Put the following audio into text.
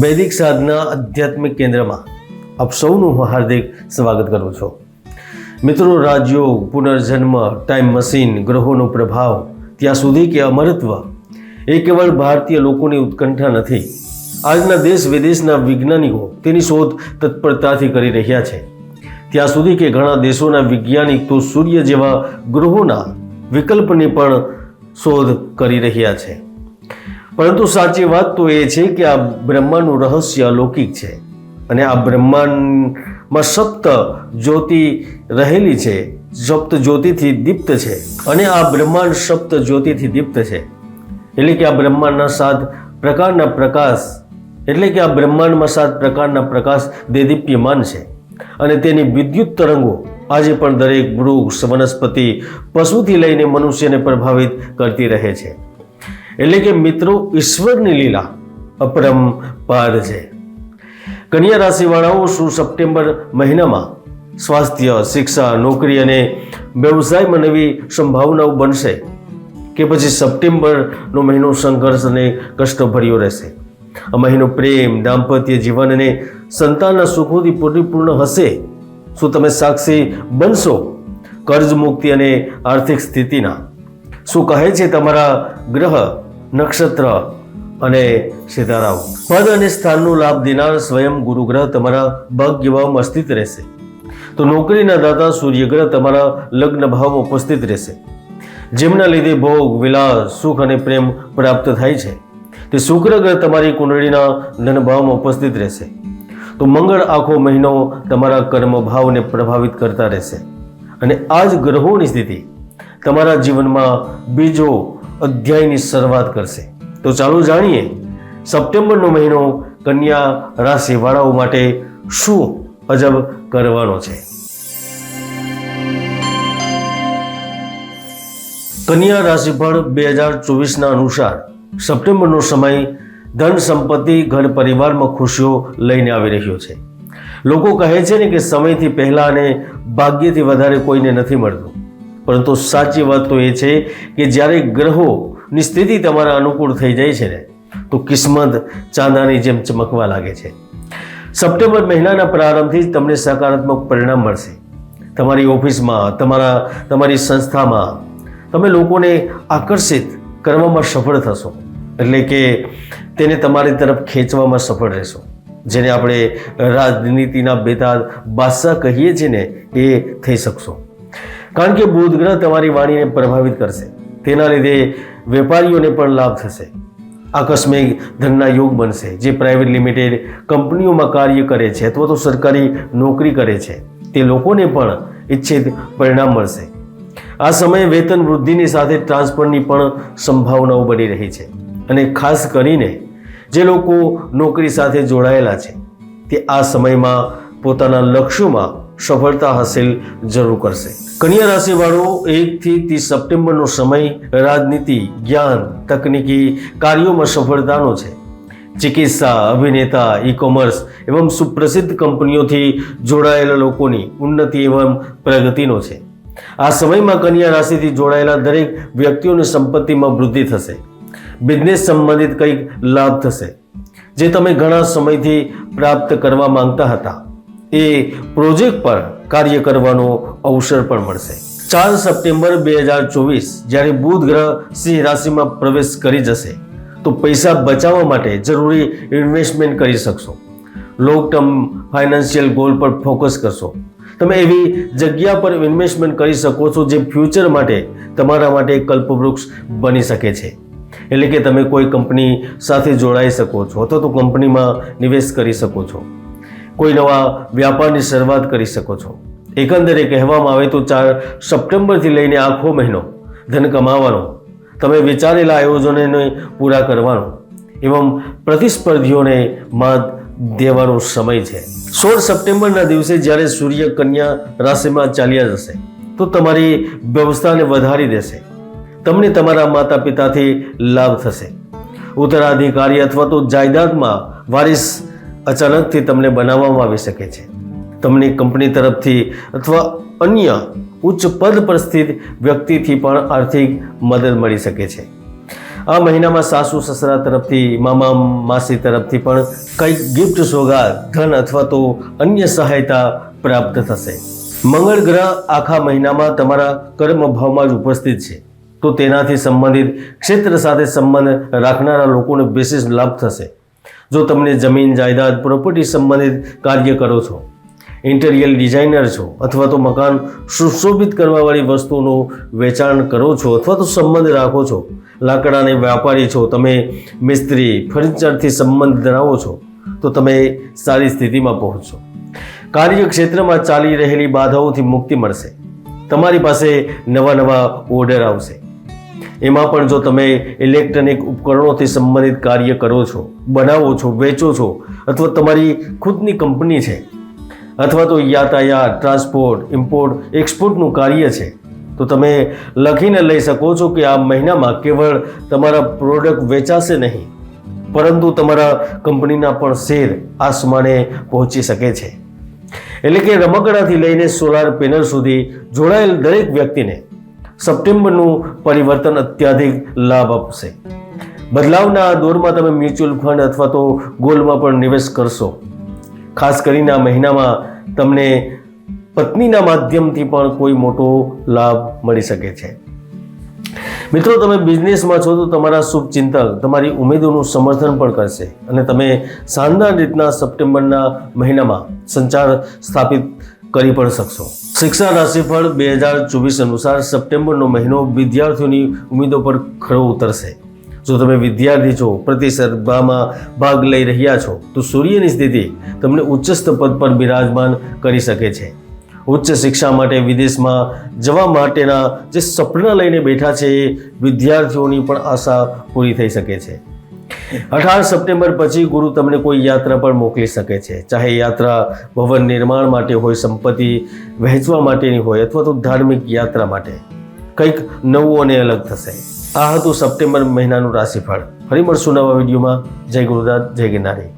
વૈદિક સાધના આધ્યાત્મિક કેન્દ્રમાં આપ સૌનું હાર્દિક સ્વાગત કરું છું. મિત્રો રાજયોગ પુનર્જન્મ, ટાઈમ મશીન, ગ્રહોનો પ્રભાવ, ત્યાં સુધી કે અમરત્વ, એ કેવળ ભારતીય લોકોની ઉત્કંઠા નથી. આજના દેશ વિદેશના વૈજ્ઞાનિકો તેની શોધ તત્પરતાથી કરી રહ્યા છે. ત્યાં સુધી કે ઘણા દેશોના વૈજ્ઞાનિક તો સૂર્ય જેવા ગ્રહોના વિકલ્પની પણ શોધ કરી રહ્યા છે. પરંતુ સાચી વાત તો એ છે કે આ બ્રહ્માંડનું રહસ્ય અલૌકિક છે અને આ બ્રહ્માંડમાં સપ્ત જ્યોતિ રહેલી છે, સપ્ત જ્યોતિથી દીપ્ત છે અને આ બ્રહ્માંડ સપ્ત જ્યોતિથી દીપ્ત છે. એટલે કે આ બ્રહ્માંડના સાત પ્રકારના પ્રકાશ, એટલે કે આ બ્રહ્માંડમાં સાત પ્રકારના પ્રકાશ દેદીપ્યમાન છે. અને તેની વિદ્યુત તરંગો આજે પણ દરેક વૃક્ષ, વનસ્પતિ, પશુથી લઈને મનુષ્યને પ્રભાવિત કરતી રહે છે. એટલે કે મિત્રો, ઈશ્વરની લીલા અપરંપાર છે. કન્યા રાશિવાળાઓ, શું સપ્ટેમ્બર મહિનામાં સ્વાસ્થ્ય, શિક્ષા, નોકરી અને વ્યવસાયમાં નવી સંભાવનાઓ બનશે કે પછી સપ્ટેમ્બરનો મહિનો સંઘર્ષ અને કષ્ટભર્યો રહેશે? આ મહિનો પ્રેમ, દાંપત્ય જીવન અને સંતાનના સુખોથી પરિપૂર્ણ હશે. શું તમે સાક્ષી બનશો કર્જ મુક્તિ અને આર્થિક સ્થિતિના? શું કહે છે તમારા ગ્રહ? નક્ષત્ર અને સિતારાઓ પદ અને સ્થાનનું લાભ દેનાર સ્વયં ગુરુગ્રહ તમારા ભાગ્યભાવમાં સ્થિત રહેશે. તો નોકરીના દાતા સૂર્યગ્રહ તમારા લગ્ન ભાવમાં ઉપસ્થિત રહેશે. જેમના લીધે ભોગ, વિલાસ, સુખ અને પ્રેમ પ્રાપ્ત થાય છે. તે શુક્ર ગ્રહ તમારી કુંડળીના ધનભાવમાં ઉપસ્થિત રહેશે. તો મંગળ આખો મહિનો તમારા કર્મ ભાવને પ્રભાવિત કરતા રહેશે. અને આ જ ગ્રહોની સ્થિતિ તમારા જીવનમાં બીજો અધ્યાયની શરૂઆત કરશે. તો ચાલો જાણીએ, સપ્ટેમ્બરનો મહિનો કન્યા રાશિવાળાઓ માટે શું અજબ કરવાનો છે. કન્યા રાશિફળ બે હજાર ચોવીસના અનુસાર સપ્ટેમ્બરનો સમય ધન સંપત્તિ, ઘર પરિવારમાં ખુશીઓ લઈને આવી રહ્યો છે. લોકો કહે છે ને કે સમયથી પહેલાં અને ભાગ્યથી વધારે કોઈને નથી મળતું. પરંતુ સાચી વાત તો એ છે કે જ્યારે ગ્રહોની સ્થિતિ તમારા અનુકૂળ થઈ જાય છે ને, તો કિસ્મત ચાંદાની જેમ ચમકવા લાગે છે. સપ્ટેમ્બર મહિનાના પ્રારંભથી જ તમને સકારાત્મક પરિણામ મળશે. તમારી ઓફિસમાં, તમારા, તમારી સંસ્થામાં તમે લોકોને આકર્ષિત કરવામાં સફળ થશો. એટલે કે તેને તમારી તરફ ખેંચવામાં સફળ રહેશો. જેને આપણે રાજનીતિના બેતાદ બાદશાહ કહીએ છીએ ને, એ થઈ શકશો. કારણ કે બુધ ગ્રહ તમારી વાણીને પ્રભાવિત કરશે. તેના લીધે વેપારીઓને પણ લાભ થશે. આકસ્મિક ધનના યોગ બનશે. જે પ્રાઇવેટ લિમિટેડ કંપનીઓમાં કાર્ય કરે છે અથવા તો સરકારી નોકરી કરે છે, તે લોકોને પણ ઈચ્છિત પરિણામ મળશે. આ સમયે વેતન વૃદ્ધિની સાથે ટ્રાન્સફરની પણ સંભાવનાઓ બની રહી છે. અને ખાસ કરીને જે લોકો નોકરી સાથે જોડાયેલા છે, તે આ સમયમાં પોતાના લક્ષ્યોમાં સફળતા હાંસિલ જરૂર કરશે. કન્યા રાશિવાળો એકથી ત્રીસ સપ્ટેમ્બરનો સમય રાજનીતિ, જ્ઞાન, તકનીકી કાર્યોમાં સફળતાનો છે. ચિકિત્સા, અભિનેતા ઈ કોમર્સ એવં સુપ્રસિદ્ધ કંપનીઓથી જોડાયેલા લોકોની ઉન્નતિ એવં પ્રગતિનો છે. આ સમયમાં કન્યા રાશિથી જોડાયેલા દરેક વ્યક્તિઓની સંપત્તિમાં વૃદ્ધિ થશે. બિઝનેસ સંબંધિત કંઈક લાભ થશે, જે તમે ઘણા સમયથી પ્રાપ્ત કરવા માંગતા હતા. એ પ્રોજેક્ટ પર કાર્ય કરવાનો અવસર પણ મળશે. ચાર સપ્ટેમ્બર બે હજાર ચોવીસ, જ્યારે બુધ ગ્રહ સિંહ રાશિમાં પ્રવેશ કરી જશે, તો પૈસા બચાવવા માટે જરૂરી ઇન્વેસ્ટમેન્ટ કરી શકશો. લોંગ ટર્મ ફાઇનાન્શિયલ ગોલ પર ફોકસ કરશો. તમે એવી જગ્યા પર ઇન્વેસ્ટમેન્ટ કરી શકો છો જે ફ્યુચર માટે તમારા માટે કલ્પવૃક્ષ બની શકે છે. એટલે કે તમે કોઈ કંપની સાથે જોડાઈ શકો છો અથવા તો કંપનીમાં નિવેશ કરી શકો છો. કોઈ નવા વ્યાપારની શરૂઆત કરી શકો છો. એકંદરે કહેવામાં આવે તો ચાર સપ્ટેમ્બરથી લઈને આખો મહિનો ધન કમાવાનો, તમે વિચારેલા આયોજનોને પૂરા કરવાનો, એવમ પ્રતિસ્પર્ધીઓને માત દેવાનો સમય છે. સોળ સપ્ટેમ્બરના દિવસે જ્યારે સૂર્ય કન્યા રાશિમાં ચાલ્યા જશે, તો તમારી વ્યવસ્થાને વધારી દેશે. તમને તમારા માતા પિતાથી લાભ થશે. ઉત્તરાધિકારી અથવા તો જાયદાદમાં વારિસ અચાનકથી તમને બનાવવામાં આવી શકે છે. તમને કંપની તરફથી અથવા અન્ય ઉચ્ચ પદ પર સ્થિત વ્યક્તિથી પણ આર્થિક મદદ મળી શકે છે. આ મહિનામાં સાસુ, સસરા તરફથી, મામા, માસી તરફથી પણ કંઈક ગિફ્ટ સોગાદ, ધન અથવા તો અન્ય સહાયતા પ્રાપ્ત થશે. મંગળ ગ્રહ આખા મહિનામાં તમારા કર્મ ભાવમાં જ ઉપસ્થિત છે. તો તેનાથી સંબંધિત ક્ષેત્ર સાથે સંબંધ રાખનારા લોકોને વિશેષ લાભ થશે. જો તમને જમીન, જાયદાદ પ્રોપર્ટી સંબંધિત કાર્ય કરો છો ઇન્ટેરિયર ડિઝાઇનર છો, અથવા તો મકાન સુશોભિત કરવાવાળી વસ્તુઓનું વેચાણ કરો છો, અથવા તો સંબંધ રાખો છો, લાકડાને વ્યાપારી છો, તમે મિસ્ત્રી, ફર્નિચરથી સંબંધ ધરાવો છો, તો તમે સારી સ્થિતિમાં પહોંચશો. કાર્યક્ષેત્રમાં ચાલી રહેલી બાધાઓથી મુક્તિ મળશે. તમારી પાસે નવા નવા ઓર્ડર આવશે. એમાં પણ જો તમે ઇલેક્ટ્રોનિક ઉપકરણોથી સંબંધિત કાર્ય કરો છો, બનાવો છો, વેચો છો, અથવા તમારી ખુદની કંપની છે, અથવા તો યાતાયાત ટ્રાન્સપોર્ટ ઇમ્પોર્ટ એક્સપોર્ટનું કાર્ય છે, તો તમે લખીને લઈ શકો છો કે આ મહિનામાં કેવળ તમારા પ્રોડક્ટ વેચાશે નહીં, પરંતુ તમારા કંપનીના પણ શેર આસમાને પહોંચી શકે છે. એટલે કે રમકડાથી લઈને સોલાર પેનલ સુધી જોડાયેલ દરેક વ્યક્તિને સપ્ટેમ્બરનું પરિવર્તન અત્યાધિક લાભ આપશે. બદલાવના દોરમાં તમે મ્યુચ્યુઅલ ફંડ અથવા તો ગોલ્ડમાં પણ નિવેશ કરશો. ખાસ કરીને આ મહિનામાં તમને પત્નીના માધ્યમથી પણ કોઈ મોટો લાભ મળી શકે છે. મિત્રો, તમે બિઝનેસમાં છો તો તમારા શુભચિંતક તમારી ઉમેદોનું સમર્થન પણ કરશે અને તમે શાનદાર રીતના સપ્ટેમ્બરના મહિનામાં સંચાર સ્થાપિત કરી પણ શકશો. શિક્ષા રાશિફળ બે હજાર ચોવીસ અનુસાર સપ્ટેમ્બરનો મહિનો વિદ્યાર્થીઓની ઉમેદો પર ખરો ઉતરશે. જો તમે વિદ્યાર્થી છો, પ્રતિસ્પર્ધામાં ભાગ લઈ રહ્યા છો, તો સૂર્યની સ્થિતિ તમને ઉચ્ચસ્થ પદ પર બિરાજમાન કરી શકે છે. ઉચ્ચ શિક્ષા માટે વિદેશમાં જવા માટેના જે સપના લઈને બેઠા છે, એ વિદ્યાર્થીઓની પણ આશા પૂરી થઈ શકે છે. અઢાર સપ્ટેમ્બર પછી ગુરુ તમને કોઈ યાત્રા પર મોકલી શકે છે. ચાહે યાત્રા ભવન નિર્માણ માટે હોય, સંપત્તિ વહેંચવા માટેની હોય અથવા તો ધાર્મિક યાત્રા માટે. કંઈક નવું અને અલગ થશે. આ હતું સપ્ટેમ્બર મહિનાનું રાશિફળ. ફરી મળશું નવા વિડીયોમાં. જય ગુરુદાસ જય ગિરનારી.